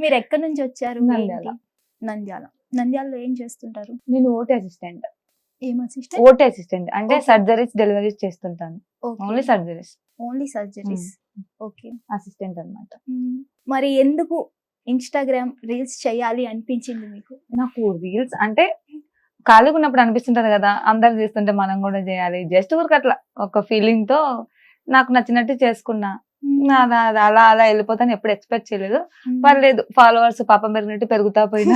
మీరు ఎక్కడి నుంచి వచ్చారు నంద్యాల. నంద్యాల నంద్యాలలో ఏం చేస్తుంటారు? నేను ఓటీ అసిస్టెంట్. ఏం అసిస్టెంట్? OT assistant. అంటే. సర్జరీస్ డెలివరీస్ చేస్తుంటాను. Only surgeries. Only surgeries? Okay. Assistant అన్నమాట. మరి ఎందుకు ఇన్స్టాగ్రామ్ రీల్స్ చేయాలి అనిపించింది మీకు? నాకు రీల్స్ అంటే ఖాళీగా ఉన్నప్పుడు అనిపిస్తుంటది కదా అందరు చేస్తుంటే మనం కూడా చేయాలి. జస్ట్ ఊరికి అట్లా ఒక ఫీలింగ్తో నాకు నచ్చినట్టు చేసుకున్నా. అది అది అలా అలా వెళ్ళిపోతాను. ఎప్పుడు ఎక్స్పెక్ట్ చేయలేదు. పర్లేదు ఫాలోవర్స్ పాపం పెరిగినట్టు పెరుగుతా పోయినా.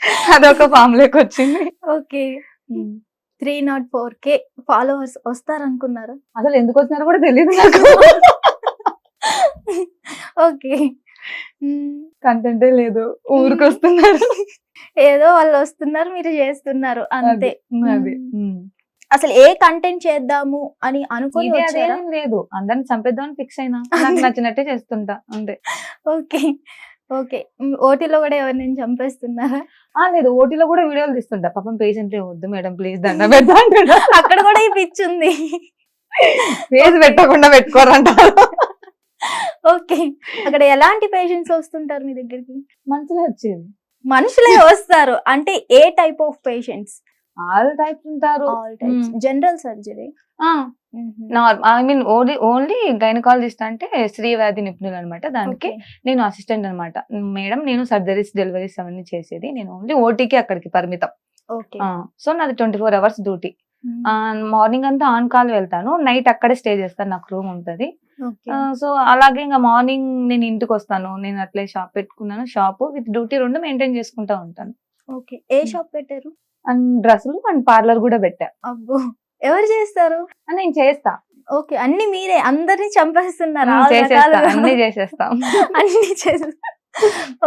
అదొక ఫామ్లోకి వచ్చింది. Okay. Three not four K followers వస్తారనుకున్నారా? అసలు ఎందుకు వచ్చినారో కూడా తెలియదు నాకు. ఓకే. కంటెంటే లేదు. ఊరికి వస్తున్నారు ఏదో వాళ్ళు వస్తున్నారు మీరు చేస్తున్నారు. అంతే. అది. అసలు ఏ కంటెంట్ చేద్దాము అని అనుకుని అదేం లేదు. అందరిని చంపేద్దామని ఫిక్స్ అయినా. నాకు నచ్చినట్టే చేస్తుంటా. అంతే. ఓకే. ఓకే. ఓటీలో కూడా ఎవరిని చంపేస్తున్నారా? ఆ లేదు. ఓటీలో కూడా వీడియోలు తీస్తుంటా. పాపం పేషెంట్ వద్దు మేడం ప్లీజ్ దండ పెడతా అక్కడ కూడా ఈ పిచ్ ఉంది. ఫేస్ పెట్టకుండా పెట్టుకోరంటారు. ఓకే. అక్కడ ఎలాంటి పేషెంట్స్ వస్తుంటారు మీ దగ్గరికి? మంచిగా వచ్చేది. మనుషులే వస్తారు. అంటే ఏ type of patients all types ఉంటారు. All types. General surgery I mean only only gynaecologist అంటే స్త్రీ వ్యాధి నిపుణులు అనమాట దానికి. నేను అసిస్టెంట్ అనమాట మేడం నేను సర్జరీస్ డెలివరీస్ అవన్నీ చేసేది. నేను ఓన్లీ ఓటీకి అక్కడికి పరిమితం. ఓకే సో నాది twenty four hours duty morning అంతా ఆన్ కాల్ వెళ్తాను. నైట్ అక్కడే స్టే చేస్తాను. నాకు రూమ్ ఉంటుంది. సో అలాగే ఇంకా మార్నింగ్ నేను ఇంటికి వస్తాను నేను అట్లే షాప్ పెట్టుకున్నాను. షాప్ విత్ డ్యూటీ రెండు మెయింటైన్ చేసుకుంటా ఉంటాను. ఓకే ఏ షాప్ పెట్టారు? అండ్ డ్రెస్సులు అండ్ పార్లర్ కూడా పెట్టా. అబ్బో ఎవరు చేస్తారు? అని నేను చేస్తా. ఓకే అన్ని మీరే అందరిని చంపేస్తున్నారు చేసేస్తా. అన్ని చేసేస్తా. అన్ని చేస్తారు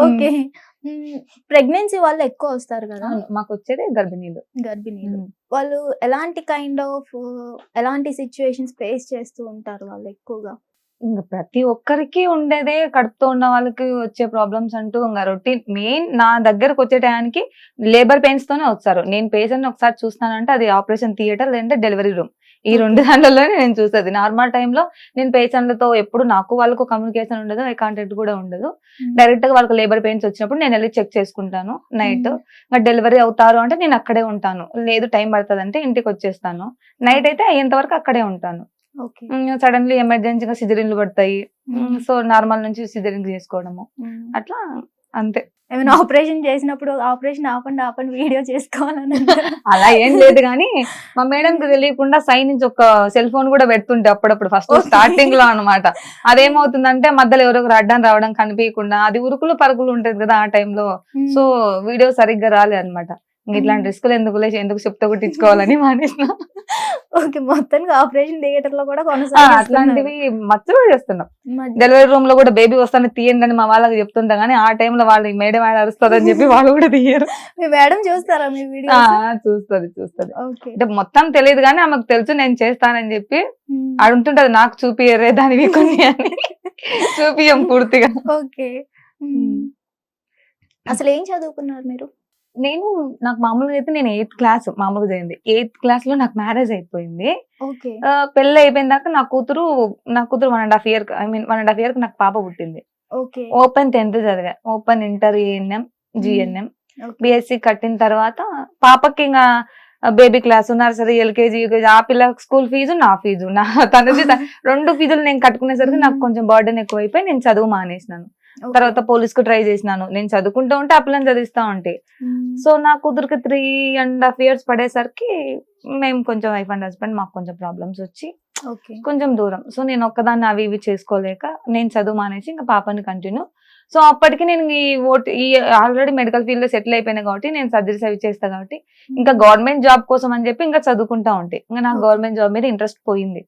ఓకే. ప్రెగ్నెన్సీ వాళ్ళు ఎక్కువ వస్తారు కదా? మాకు వచ్చేది గర్భిణీలు. గర్భిణీలు. వాళ్ళు ఎలాంటి కైండ్ ఆఫ్ ఎలాంటి సిచ్యువేషన్స్ ఫేస్ చేస్తూ ఉంటారు వాళ్ళు ఎక్కువగా? ఇంకా ప్రతి ఒక్కరికి ఉండేదే కడుపుతో ఉన్న వాళ్ళకి వచ్చే ప్రాబ్లమ్స్ అంటూ ఇంకా రొటీన్ మెయిన్ నా దగ్గరకు వచ్చే టయానికి లేబర్ పెయిన్స్ తోనే వస్తారు. నేను పేషెంట్ ఒకసారి చూస్తానంటే అది ఆపరేషన్ థియేటర్ లేదంటే డెలివరీ రూమ్ ఈ రెండు దాంట్లోనే నేను చూసేది. నార్మల్ టైంలో నేను పేషెంట్లతో ఎప్పుడు నాకు వాళ్ళకు కమ్యూనికేషన్ ఉండదు ఐ కాంటాక్ట్ కూడా ఉండదు. డైరెక్ట్గా వాళ్ళకి లేబర్ పెయిన్స్ వచ్చినప్పుడు నేను వెళ్ళి చెక్ చేసుకుంటాను నైట్. డెలివరీ అవుతారు అంటే నేను అక్కడే ఉంటాను. లేదు టైం పడుతుంది అంటే ఇంటికి వచ్చేస్తాను. నైట్ అయితే అయ్యేంత వరకు అక్కడే ఉంటాను. సడన్లీ ఎమర్జెన్సీగా సిజరీన్లు పడతాయి. సో నార్మల్ నుంచి సిజరింగ్ చేసుకోవడము. అట్లా అంతే. ఏమైనా ఆపరేషన్ చేసినప్పుడు ఆపరేషన్ ఆపండి ఆపండి వీడియో చేసుకోవాలని? అలా ఏం లేదు కానీ మా మేడం కి తెలియకుండా సైన్ నుంచి ఒక సెల్ ఫోన్ కూడా పెడుతుంటే అప్పుడప్పుడు ఫస్ట్. స్టార్టింగ్లో అనమాట అదేమవుతుందంటే మధ్యలో ఎవరొకరు అడ్డం రావడం కనిపించకుండా అది ఉరుకులు పరుగులు ఉంటది కదా ఆ టైంలో సో వీడియో సరిగ్గా రాలే అనమాట ఇట్లాంటి. రిస్కులు ఎందుకు లేచి ఎందుకు చెప్తా కొట్టించుకోవాలని మానేసిన. ఓకే మొత్తానికి ఆపరేషన్ థియేటర్లో కూడా ఆ, కొనసాగిస్తున్నారు. అట్లాంటివి మచ్చలు చేస్తున్నాం. డెలివరీ రూమ్లో కూడా బేబీ వస్తాను తీయండి అని మా వాళ్ళకి చెప్తుంటా కానీ ఆ టైంలో వాళ్ళు ఈ మేడం ఆయన అరుస్తుందని చెప్పి వాళ్ళు కూడా తీయరు. మీ మేడం చూస్తారా మీ వీడియో చూస్తది చూస్తది. అంటే మొత్తం తెలియదు కానీ ఆమెకు తెలుసు నేను చేస్తానని చెప్పి అడుగుతుంటది నాకు చూపియరే దానివి కొన్ని అని. చూపియం పూర్తిగా. ఓకే. అసలు ఏం చదువుకున్నారు మీరు? నేను నాకు మామూలుగా అయితే నేను ఎయిత్ క్లాస్ మామూలుగా జరిగింది. ఎయిత్ క్లాస్లో నాకు మ్యారేజ్ అయిపోయింది. పెళ్ళి అయిపోయిన దాకా నా కూతురు నా కూతురు one and half year I mean one and half year నాకు పాప పుట్టింది. ఓపెన్ టెన్త్ చదివా. Open inter ANM GNM. BSc కట్టిన తర్వాత పాపకి ఇంకా baby class nursery LKG UKG ఆ పిల్ల స్కూల్ ఫీజు నా ఫీజు నా తనది త- రెండు ఫీజులు నేను కట్టుకునేసరికి నాకు మ్మ్. కొంచెం బర్డెన్ ఎక్కువైపోయి నేను చదువు మానేసినాను. తర్వాత పోలీస్కు ట్రై చేసినాను. నేను చదువుకుంటూ ఉంటే ఆ పిల్లని చదివిస్తా ఉంటే. సో నా కూతురికి త్రీ అండ్ హాఫ్ ఇయర్స్ పడేసరికి మేము కొంచెం వైఫ్ అండ్ హస్బెండ్ మాకు కొంచెం ప్రాబ్లమ్స్ వచ్చి ఓకే. కొంచెం దూరం. సో నేను ఒక్కదాన్ని అవి ఇవి చేసుకోలేక నేను చదువు మానేసి ఇంకా పాపని కంటిన్యూ. సో అప్పటికి నేను ఈ ఓట్ ఈ ఆల్రెడీ మెడికల్ ఫీల్డ్లో సెటిల్ అయిపోయినా కాబట్టి నేను సర్జరీస్ అవి చేస్తా కాబట్టి ఇంకా గవర్నమెంట్ జాబ్ కోసం అని చెప్పి ఇంకా చదువుకుంటా ఉంటే. ఇంకా నాకు. గవర్నమెంట్ జాబ్ మీద ఇంట్రెస్ట్ పోయింది.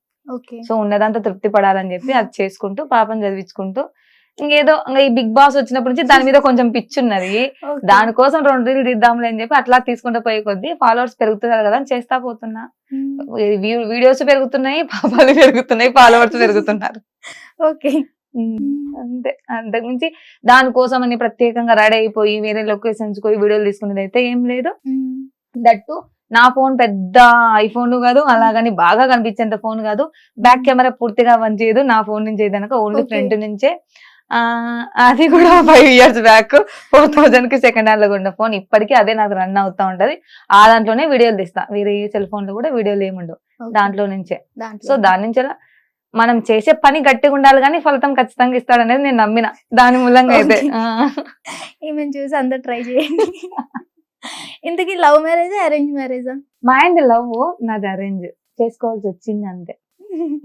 సో ఉన్నదంతా తృప్తి పడాలని చెప్పి అది చేసుకుంటూ పాపని చదివించుకుంటూ ఇంకేదో ఇంకా ఈ బిగ్ బాస్ వచ్చినప్పటి నుంచి దాని మీద కొంచెం పిచ్చి ఉన్నది. దానికోసం రెండు రీలు తీద్దాంలే అని చెప్పి అట్లా తీసుకుంటూ పోయే కొద్దీ ఫాలోవర్స్ పెరుగుతున్నారు కదా అని చేస్తా పోతున్నా. వీడియోస్ పెరుగుతున్నాయి పాపాలు పెరుగుతున్నాయి ఫాలోవర్స్ పెరుగుతున్నారు. ఓకే. అంతే. అంతకుమించి దానికోసం అని ప్రత్యేకంగా రెడీ అయిపోయి వేరే లొకేషన్స్ పోయి వీడియోలు తీసుకునేది అయితే ఏం లేదు. దట్టు నా ఫోన్ పెద్ద ఐఫోన్ కాదు అలాగని బాగా కనిపించేంత ఫోన్ కాదు. బ్యాక్ కెమెరా పూర్తిగా పనిచేయదు నా ఫోన్ నుంచి ఏదనక ఓన్లీ. ఫ్రంట్ నుంచే. అది కూడా ఫైవ్ ఇయర్స్ బ్యాక్ ఫోర్ థౌజండ్కి సెకండ్ హ్యాండ్లో ఉన్న ఫోన్ ఇప్పటికీ అదే నాకు రన్ అవుతా ఉంటది. ఆ దాంట్లోనే వీడియోలు తీస్తా. వేరే సెల్ ఫోన్లో కూడా వీడియోలు ఏముండవు. దాంట్లో నుంచే. సో దాని నుంచి మనం చేసే పని గట్టిగా ఉండాలి కానీ ఫలితం ఖచ్చితంగా ఇస్తాడనేది నేను నమ్మిన. దాని మూలంగా అయితే. ఈమెను చూసి అందరు ట్రై చేయండి. ఇంతకీ లవ్ మ్యారేజా అరేంజ్ మ్యారేజా మా ఆయన లవ్ నాది అరేంజ్ చేసుకోవాల్సి వచ్చింది అంతే.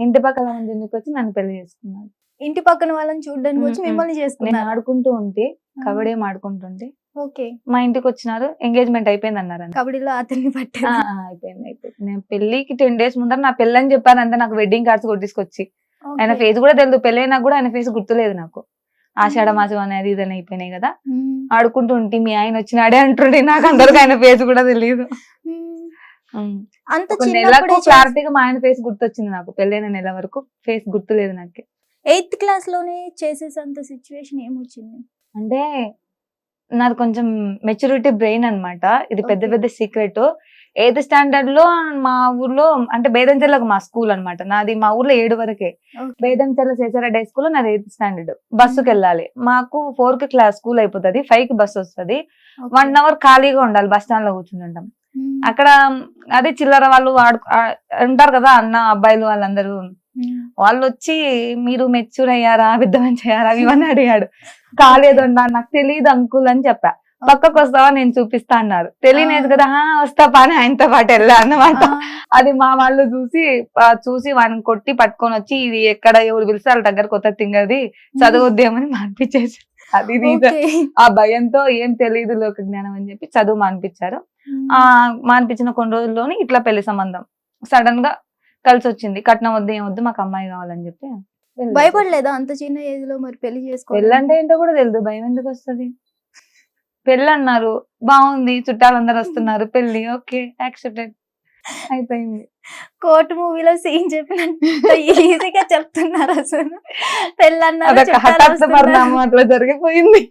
ఇంటి పక్కల మంది ఎందుకు వచ్చి నన్ను పెళ్ళి చేసుకున్నాడు. ఇంటి పక్కన వాళ్ళని చూడడానికి వచ్చి మ్మ్, మిమ్మల్ని నేను చేసుకున్నారు ఆడుకుంటూ ఉంటే కబడ్డీ ఆడుకుంటుంటే ఓకే. మా ఇంటికి వచ్చినారు ఎంగేజ్మెంట్ అయిపోయింది అన్నారు. కబడ్డీలో అతన్ని ఆ, అయిపోయింది అయిపోయింది. నేను పెళ్ళికి టెన్ డేస్ ముందర నా పెళ్ళి అని చెప్పాను అంతే నాకు వెడ్డింగ్ కార్డ్స్ కూడా తీసుకొచ్చి ఆయన ఫేస్ కూడా తెలియదు పెళ్ళైనా కూడా ఆయన ఫేస్ గుర్తులేదు నాకు. ఆషాఢ మాసం అనేది ఇది అని అయిపోయినాయి కదా. ఆడుకుంటూ ఉంటే మీ ఆయన వచ్చినాడే అంటుండే నాకు అందరికి ఆయన ఫేస్ కూడా తెలియదు. అంత క్లారిటీగా మా ఆయన ఫేస్ గుర్తొచ్చింది నాకు పెళ్ళైన నెల వరకు. ఫేస్ గుర్తులేదు నాకు. ఎయిత్ క్లాస్లోనే చేసేసంత సిచ్యువేషన్ ఏమొచ్చింది? అంటే నాది కొంచెం మెచ్యూరిటీ బ్రెయిన్ అన్నమాట. ఇది పెద్ద. పెద్ద సీక్రెట్. ఎయిత్ స్టాండర్డ్లో మా ఊర్లో అంటే బేదంచెర్లకు మా స్కూల్ అన్నమాట. నాది మా ఊర్లో ఏడు వరకే. బేదంచెర్ల చేసారా హై స్కూల్ నాది ఎయిత్ స్టాండర్డ్. బస్సుకి వెళ్ళాలి. మాకు ఫోర్కి క్లాస్ స్కూల్ అయిపోతుంది. ఫైవ్కి బస్ వస్తది. వన్ అవర్ ఖాళీగా ఉండాలి బస్ స్టాండ్లో కూర్చుని ఉంటాం. అక్కడ అదే చిల్లర వాళ్ళు ఆడు ఉంటారు కదా అన్న అబ్బాయిలు వాళ్ళందరూ. వాళ్ళు వచ్చి మీరు మెచ్యూర్ అయ్యారా? మంచి అయ్యారా ఇవన్నీ అడిగాడు. కాలేదు అన్నా నాకు తెలియదు అంకుల్ అని చెప్పా. పక్కకు వస్తావా? నేను చూపిస్తా అన్నారు తెలియలేదు కదా? "ఆ, వస్తా పాని ఆయనతో పాటు వెళ్ళా అన్నమాట. అది మా వాళ్ళు చూసి చూసి వాడిని కొట్టి పట్టుకొని వచ్చి ఇది ఎక్కడ? ఎవరు పిలిస్తే వాళ్ళ దగ్గర కొత్త తింగది చదవద్దేమని మానిపించేసి. అది. ఆ భయంతో ఏం తెలియదు లోక జ్ఞానం అని చెప్పి చదువు మానిపించారు. ఆ మానిపించిన కొన్ని రోజుల్లోనే ఇట్లా పెళ్ళి సంబంధం. సడన్గా కలిసి వచ్చింది కట్నం వద్దు ఏం వద్దు మాకు అమ్మాయి కావాలని చెప్పి భయపడలేదా అంత చిన్న ఏజ్లో మరి పెళ్ళి పెళ్ళి చేసుకోవాలి అంటే ఏంటో కూడా తెలియదు భయం ఎందుకు వస్తది? పెళ్ళి అన్నారు బాగుంది చుట్టాలందరూ వస్తున్నారు పెళ్ళి ఓకే యాక్సెప్టెడ్. అయిపోయింది. కోర్టు మూవీలో సీన్ చెప్పినట్టు ఈజీగా చెప్తున్నారు అసలు. పెళ్ళన్నారు అట్లా జరిగిపోయింది.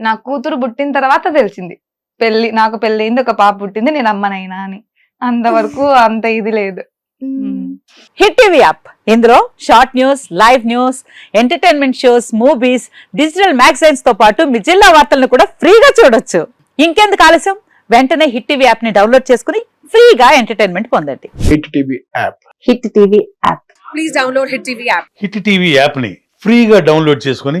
నా కూతురు పుట్టిన తర్వాత తెలిసింది. పెళ్ళి నాకు పెళ్ళి అయింది ఒక పాప పుట్టింది నేను అమ్మనైనా అని. అంతవరకు అంత ఇది లేదు. Hit TV app. ఇందులో short news live news entertainment shows movies digital మ్యాగజైన్స్తో పాటు మీ జిల్లా వార్తలను కూడా ఫ్రీగా చూడొచ్చు. ఇంకెందుకు ఆలస్యం? వెంటనే హిట్ టీవీ యాప్ని డౌన్లోడ్ చేసుకుని ఫ్రీగా ఎంటర్టైన్మెంట్ పొందండి. Hit TV app. Hit TV app. Please download Hit TV app. Hit TV యాప్ని ఫ్రీగా డౌన్లోడ్ చేసుకొని